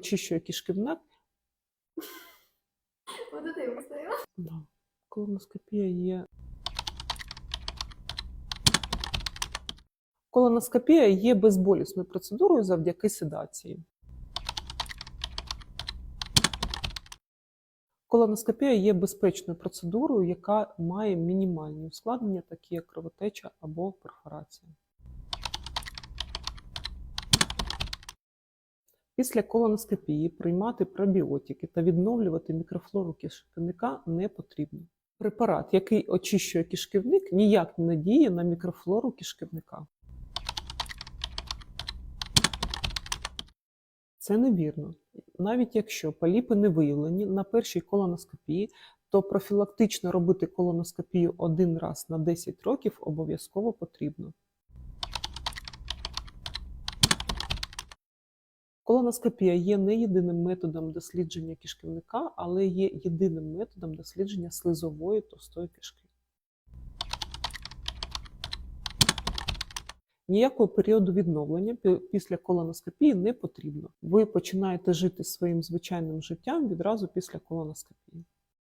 очищує кишківник. Да. Колоноскопія є. Колоноскопія є безболісною процедурою завдяки седації. Колоноскопія є безпечною процедурою, яка має мінімальні ускладнення, такі як кровотеча або перфорація. Після колоноскопії приймати пробіотики та відновлювати мікрофлору кишківника не потрібно. Препарат, який очищує кишківник, ніяк не діє на мікрофлору кишківника. Це невірно. Навіть якщо поліпи не виявлені на першій колоноскопії, то профілактично робити колоноскопію один раз на 10 років обов'язково потрібно. Колоноскопія є не єдиним методом дослідження кишківника, але є єдиним методом дослідження слизової товстої кишки. Ніякого періоду відновлення після колоноскопії не потрібно. Ви починаєте жити своїм звичайним життям відразу після колоноскопії.